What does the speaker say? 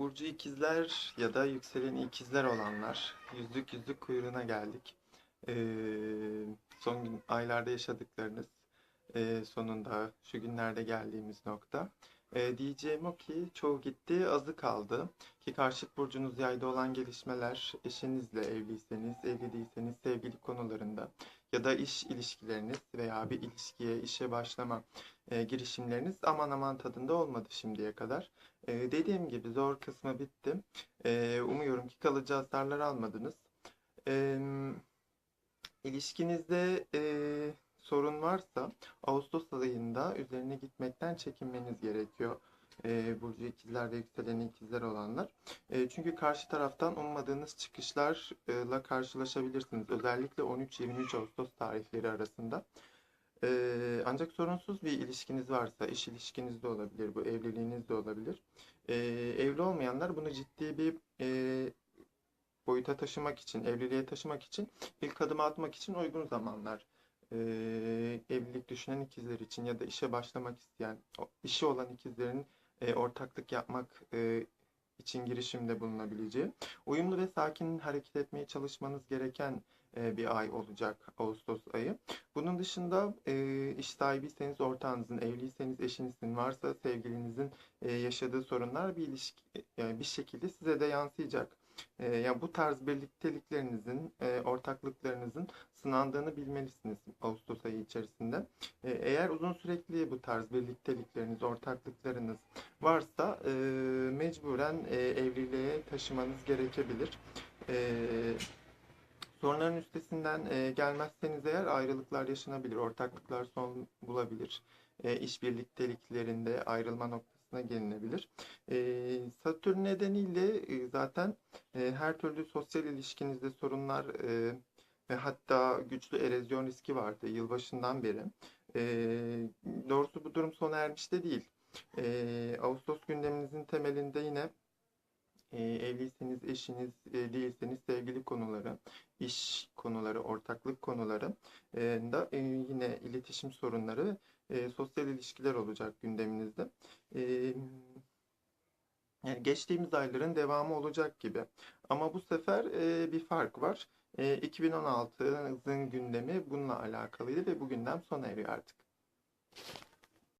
Burcu ikizler ya da yükseleni ikizler olanlar yüzlük yüzlük kuyruğuna geldik. Ee, son gün, aylarda yaşadıklarınız e, sonunda şu günlerde geldiğimiz nokta. Ee, diyeceğim o ki çoğu gitti azı kaldı. Ki karşıt burcunuz yayda olan gelişmeler eşinizle evliyseniz, evli değilseniz sevgili konularında ya da iş ilişkileriniz veya bir ilişkiye, işe başlama e, girişimleriniz aman aman tadında olmadı şimdiye kadar. Ee, dediğim gibi zor kısmı bitti. Ee, umuyorum ki kalıcı hasarlar almadınız. Ee, ilişkinizde e, sorun varsa Ağustos ayında üzerine gitmekten çekinmeniz gerekiyor. Ee, Burcu ikizler ve yükselen ikizler olanlar. Ee, çünkü karşı taraftan ummadığınız çıkışlarla karşılaşabilirsiniz. Özellikle 13-23 Ağustos tarihleri arasında. Ee, ancak sorunsuz bir ilişkiniz varsa, iş ilişkiniz de olabilir, bu evliliğiniz de olabilir. Ee, evli olmayanlar bunu ciddi bir e, boyuta taşımak için, evliliğe taşımak için, ilk adımı atmak için uygun zamanlar. Ee, evlilik düşünen ikizler için ya da işe başlamak isteyen, işi olan ikizlerin e, ortaklık yapmak e, için girişimde bulunabileceği, uyumlu ve sakin hareket etmeye çalışmanız gereken e, bir ay olacak Ağustos ayı. Bunun dışında e, iş sahibiyseniz ortağınızın, evliyseniz eşinizin, varsa sevgilinizin e, yaşadığı sorunlar bir ilişki, yani bir şekilde size de yansıyacak. E, yani bu tarz birlikteliklerinizin, e, ortaklıklarınızın sınandığını bilmelisiniz Ağustos ayı içerisinde. E, eğer uzun sürekli bu tarz birliktelikleriniz, ortaklıklarınız varsa e, mecburen e, evliliğe taşımanız gerekebilir. E, Sorunların üstesinden e, gelmezseniz eğer ayrılıklar yaşanabilir, ortaklıklar son bulabilir. E, iş birlikteliklerinde ayrılma noktasına gelinebilir. E, Satürn nedeniyle e, zaten e, her türlü sosyal ilişkinizde sorunlar e, ve hatta güçlü erozyon riski vardı yılbaşından beri. E, doğrusu bu durum sona ermiş de değil. E, Ağustos gündeminizin temelinde yine e, evliyseniz, eşiniz e, değilseniz sevgili konuları, iş konuları, ortaklık konuları e, da e, yine iletişim sorunları, e, sosyal ilişkiler olacak gündeminizde. E, yani geçtiğimiz ayların devamı olacak gibi. Ama bu sefer e, bir fark var. E, 2016'nın gündemi bununla alakalıydı ve bu gündem sona eriyor artık.